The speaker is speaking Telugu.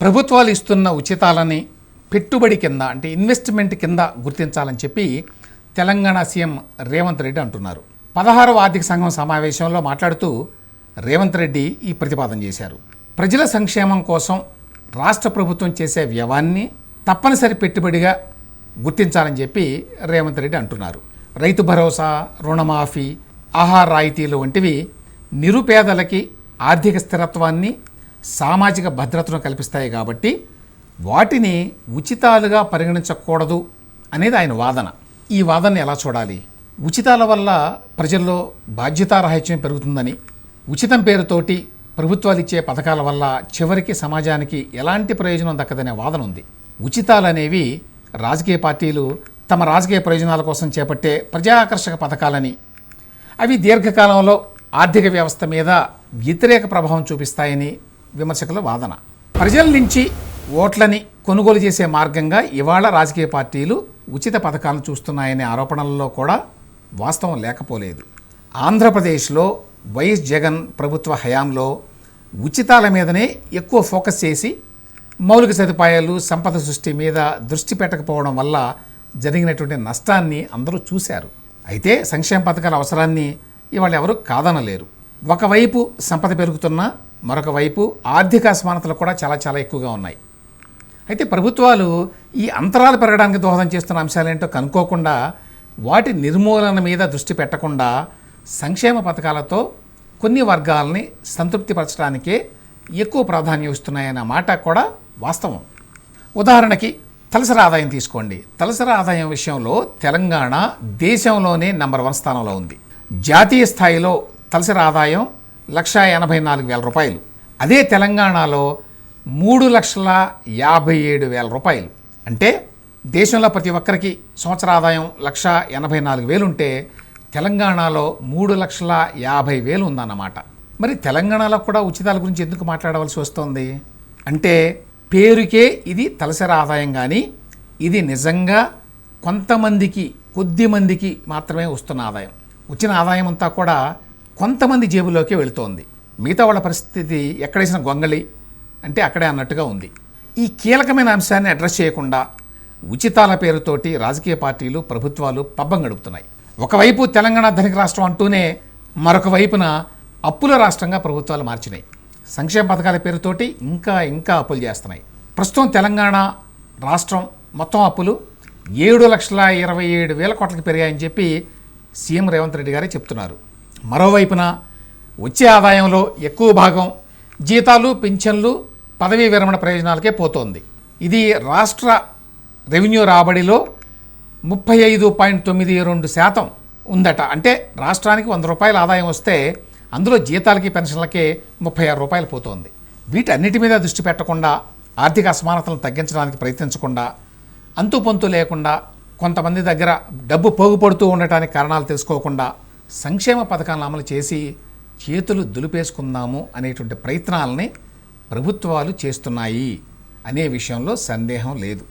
ప్రభుత్వాలు ఇస్తున్న ఉచితాలని పెట్టుబడి కింద అంటే ఇన్వెస్ట్మెంట్ కింద గుర్తించాలని చెప్పి తెలంగాణ సీఎం రేవంత్ రెడ్డి అంటున్నారు. పదహారవ ఆర్థిక సంఘం సమావేశంలో మాట్లాడుతూ రేవంత్ రెడ్డి ఈ ప్రతిపాదన చేశారు. ప్రజల సంక్షేమం కోసం రాష్ట్ర ప్రభుత్వం చేసే వ్యయాన్ని తప్పనిసరి పెట్టుబడిగా గుర్తించాలని చెప్పి రేవంత్ రెడ్డి అంటున్నారు. రైతు భరోసా రుణమాఫీ ఆహార రాయితీలు వంటివి నిరుపేదలకి ఆర్థిక స్థిరత్వాన్ని సామాజిక భద్రతను కల్పిస్తాయి కాబట్టి వాటిని ఉచితాలుగా పరిగణించకూడదు అనేది ఆయన వాదన. ఈ వాదనని ఎలా చూడాలి? ఉచితాల వల్ల ప్రజల్లో బాధ్యతారాహిత్యం పెరుగుతుందని ఉచితం పేరుతోటి ప్రభుత్వాలు ఇచ్చే పథకాల వల్ల చివరికి సమాజానికి ఎలాంటి ప్రయోజనం దక్కదనే వాదన ఉంది. ఉచితాలు అనేవి రాజకీయ పార్టీలు తమ రాజకీయ ప్రయోజనాల కోసం చేపట్టే ప్రజాకర్షక పథకాలని. అవి దీర్ఘకాలంలో ఆర్థిక వ్యవస్థ మీద వ్యతిరేక ప్రభావం చూపిస్తాయని విమర్శకుల వాదన. ప్రజల నుంచి ఓట్లని కొనుగోలు చేసే మార్గంగా ఇవాళ రాజకీయ పార్టీలు ఉచిత పథకాలను చూస్తున్నాయనే ఆరోపణల్లో కూడా వాస్తవం లేకపోలేదు. ఆంధ్రప్రదేశ్లో వైఎస్ జగన్ ప్రభుత్వ హయాంలో ఉచితాల మీదనే ఎక్కువ ఫోకస్ చేసి మౌలిక సదుపాయాలు సంపద సృష్టి మీద దృష్టి పెట్టకపోవడం వల్ల జరిగినటువంటి నష్టాన్ని అందరూ చూశారు. అయితే సంక్షేమ పథకాల అవసరాన్ని ఇవాళ ఎవరు కాదనలేరు. ఒకవైపు సంపద పెరుగుతున్నా మరొక వైపు ఆర్థిక అసమానతలు కూడా చాలా చాలా ఎక్కువగా ఉన్నాయి. అయితే ప్రభుత్వాలు ఈ అంతరాలు పెరగడానికి దోహదం చేస్తున్న అంశాలేంటో కనుక్కోకుండా వాటి నిర్మూలన మీద దృష్టి పెట్టకుండా సంక్షేమ పథకాలతో కొన్ని వర్గాలని సంతృప్తిపరచడానికే ఎక్కువ ప్రాధాన్యం ఇస్తున్నాయన్న మాట కూడా వాస్తవం. ఉదాహరణకి తలసరి ఆదాయం తీసుకోండి. తలసరి ఆదాయం విషయంలో తెలంగాణ దేశంలోనే నంబర్ వన్ స్థానంలో ఉంది. జాతీయ స్థాయిలో తలసరి ఆదాయం లక్ష ఎనభై నాలుగు వేల రూపాయలు. అదే తెలంగాణలో మూడు లక్షల యాభై ఏడు వేల రూపాయలు. అంటే దేశంలో ప్రతి ఒక్కరికి సంవత్సర ఆదాయం లక్ష ఎనభై నాలుగు వేలు ఉంటే తెలంగాణలో మూడు లక్షల యాభై వేలు ఉందన్నమాట. మరి తెలంగాణలో కూడా ఉచితాల గురించి ఎందుకు మాట్లాడవలసి వస్తుంది? అంటే పేరుకే ఇది తలసరి ఆదాయం కానీ ఇది నిజంగా కొంతమందికి కొద్ది మందికి మాత్రమే వస్తున్న ఆదాయం. వచ్చిన ఆదాయం అంతా కూడా కొంతమంది జేబులోకి వెళుతోంది. మిగతా వాళ్ళ పరిస్థితి ఎక్కడేసిన గొంగళి అంటే అక్కడే అన్నట్టుగా ఉంది. ఈ కీలకమైన అంశాన్ని అడ్రస్ చేయకుండా ఉచితాల పేరుతోటి రాజకీయ పార్టీలు ప్రభుత్వాలు పబ్బం గడుపుతున్నాయి. ఒకవైపు తెలంగాణ ధనిక రాష్ట్రం అంటూనే మరొక వైపున అప్పుల రాష్ట్రంగా ప్రభుత్వాలు మార్చినాయి. సంక్షేమ పథకాల పేరుతోటి ఇంకా ఇంకా అప్పులు చేస్తున్నాయి. ప్రస్తుతం తెలంగాణ రాష్ట్రం మొత్తం అప్పులు ఏడు లక్షల ఇరవై ఏడు వేల కోట్లకి పెరిగాయని చెప్పి సీఎం రేవంత్ రెడ్డి గారే చెప్తున్నారు. మరోవైపున వచ్చే ఆదాయంలో ఎక్కువ భాగం జీతాలు పింఛన్లు పదవీ విరమణ ప్రయోజనాలకే పోతోంది. ఇది రాష్ట్ర రెవెన్యూ రాబడిలో ముప్పై ఐదు పాయింట్ తొమ్మిది రెండు శాతం ఉందట. అంటే రాష్ట్రానికి వంద రూపాయల ఆదాయం వస్తే అందులో జీతాలకి పెన్షన్లకి ముప్పై ఆరు రూపాయలు పోతోంది. వీటన్నిటి మీద దృష్టి పెట్టకుండా ఆర్థిక అసమానతలను తగ్గించడానికి ప్రయత్నించకుండా అంతుపొంతు లేకుండా కొంతమంది దగ్గర డబ్బు పోగుపడుతూ ఉండటానికి కారణాలు తెలుసుకోకుండా సంక్షేమ పథకాలను అమలు చేసి చేతులు దులిపేసుకుందాము అనేటువంటి ప్రయత్నాలని ప్రభుత్వాలు చేస్తున్నాయి అనే విషయంలో సందేహం లేదు.